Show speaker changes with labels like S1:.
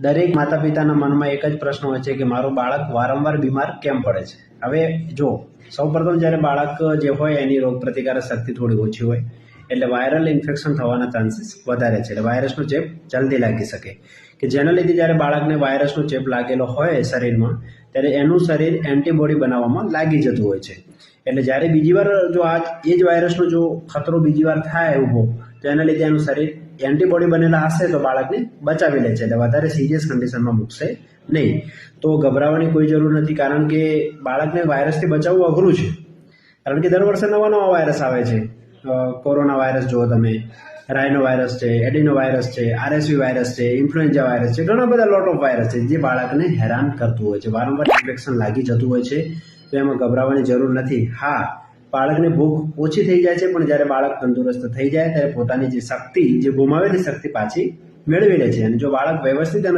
S1: દરેક માતા પિતાના મનમાં એક જ પ્રશ્ન હોય છે કે મારું બાળક વારંવાર બીમાર કેમ પડે છે? હવે જો, સૌપ્રથમ જ્યારે બાળક જે હોય એની રોગ પ્રતિકારક શક્તિ થોડી ઓછી હોય, એટલે વાયરલ ઇન્ફેક્શન થવાના ચાન્સીસ વધારે છે. એટલે વાયરસનો ચેપ જલ્દી લાગી શકે. કે જેના લીધે જ્યારે બાળકને વાયરસનો ચેપ લાગેલો હોય શરીરમાં, ત્યારે એનું શરીર એન્ટીબોડી બનાવવામાં લાગી જતું હોય છે. એટલે જ્યારે બીજી વાર જો આ એ જ વાયરસનો જો ખતરો બીજી વાર થાય ઊભો તો એના લીધે એનું શરીર એન્ટીબોડી બનેલા હશે તો બાળકને બચાવી લે છે. એટલે વધારે સિરિયસ કન્ડિશનમાં મૂકશે નહીં. તો ગભરાવાની કોઈ જરૂર નથી, કારણ કે બાળકને વાયરસથી બચાવવું અઘરું છે. કારણ કે દર વર્ષે નવા નવા વાયરસ આવે છે. કોરોના વાયરસ જુઓ તમે રાઇનો વાયરસ છે એડિનો વાયરસ છે આરએસવી વાયરસ છે ઇન્ફ્લુએન્ઝા વાયરસ છે, ઘણા બધા લોટ ઓફ વાયરસ છે જે બાળકને હેરાન કરતું હોય છે. વારંવાર ઇન્ફેક્શન લાગી જતું હોય છે. તો એમાં ગભરાવાની જરૂર નથી. હા બાળકને ભૂખ ઓછી થઈ જાય છે, પણ જ્યારે બાળક તંદુરસ્ત થઈ જાય, ત્યારે પોતાની જે શક્તિ, જે ગુમાવેલી શક્તિ પાછી મેળવી લે છે. અને જો બાળક વ્યવસ્થિત